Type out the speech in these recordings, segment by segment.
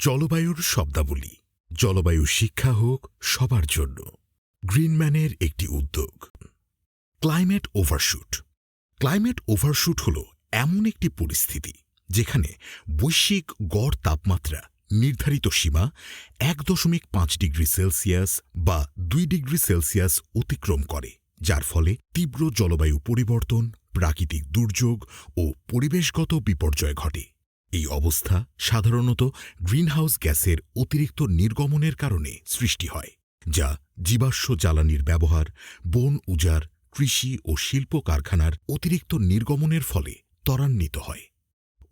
জলবায়ুর শব্দাবলী। জলবায়ু শিক্ষা হোক সবার জন্য। গ্রিনম্যানের একটি উদ্যোগ। Climate overshoot. ক্লাইমেট ওভারশুট হল এমন একটি পরিস্থিতি যেখানে বৈশ্বিক গড় তাপমাত্রা নির্ধারিত সীমা এক দশমিক পাঁচ ডিগ্রি সেলসিয়াস বা দুই ডিগ্রি সেলসিয়াস অতিক্রম করে, যার ফলে তীব্র জলবায়ু পরিবর্তন, প্রাকৃতিক দুর্যোগ ও পরিবেশগত বিপর্যয় ঘটে। এই অবস্থা সাধারণত গ্রিনহাউস গ্যাসের অতিরিক্ত নির্গমনের কারণে সৃষ্টি হয়, যা জীবাশ্ম জ্বালানির ব্যবহার, বন উজাড়, কৃষি ও শিল্প কারখানার অতিরিক্ত নির্গমনের ফলে ত্বরান্বিত হয়।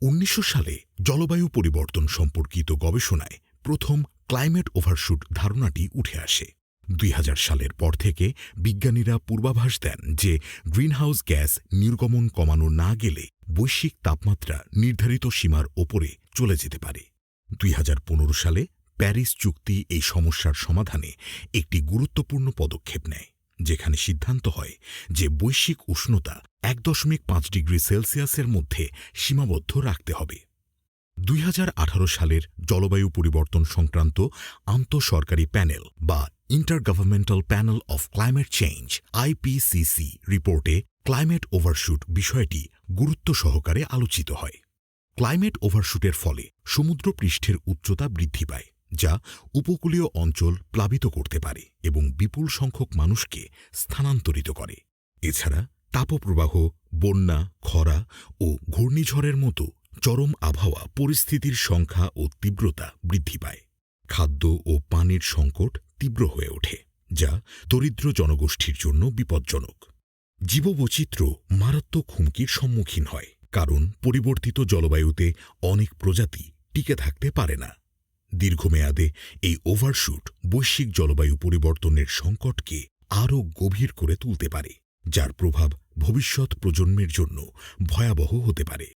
উনিশশো সালে জলবায়ু পরিবর্তন সম্পর্কিত গবেষণায় প্রথম ক্লাইমেট ওভারশুট ধারণাটি উঠে আসে। দুই হাজার সালের পর থেকে বিজ্ঞানীরা পূর্বাভাস দেন যে গ্রিনহাউস গ্যাস নির্গমন কমানো না গেলে বৈশ্বিক তাপমাত্রা নির্ধারিত সীমার ওপরে চলে যেতে পারে। দুই হাজার পনেরো সালে প্যারিস চুক্তি এই সমস্যার সমাধানে একটি গুরুত্বপূর্ণ পদক্ষেপ নেয়, যেখানে সিদ্ধান্ত হয় যে বৈশ্বিক উষ্ণতা এক দশমিক পাঁচ ডিগ্রি সেলসিয়াসের মধ্যে সীমাবদ্ধ রাখতে হবে। দুই হাজার আঠারো সালের জলবায়ু পরিবর্তন সংক্রান্ত আন্তঃসরকারি প্যানেল বা intergovernmental panel of climate change IPCC রিপোর্টে ক্লাইমেট ওভারশুট বিষয়টি গুরুত্ব সহকারে আলোচিত হয়। ক্লাইমেট ওভারশুটের ফলে সমুদ্রপৃষ্ঠের উচ্চতা বৃদ্ধি পায়, যা উপকূলীয় অঞ্চল প্লাবিত করতে পারে এবং বিপুল সংখ্যক মানুষকে স্থানান্তরিত করে। এছাড়া তাপপ্রবাহ, বন্যা, খরা ও ঘূর্ণিঝড়ের মতো চরম আবহাওয়া পরিস্থিতির সংখ্যা ও তীব্রতা বৃদ্ধি পায়। খাদ্য ও পানির সংকট তীব্র হয়ে ওঠে, যা দরিদ্র জনগোষ্ঠীর জন্য বিপজ্জনক। জীববৈচিত্র্য মারাত্মক হুমকির সম্মুখীন হয়, কারণ পরিবর্তিত জলবায়ুতে অনেক প্রজাতি টিকে থাকতে পারে না। দীর্ঘমেয়াদে এই ওভারশুট বৈশ্বিক জলবায়ু পরিবর্তনের সংকটকে আরও গভীর করে তুলতে পারে, যার প্রভাব ভবিষ্যৎ প্রজন্মের জন্য ভয়াবহ হতে পারে।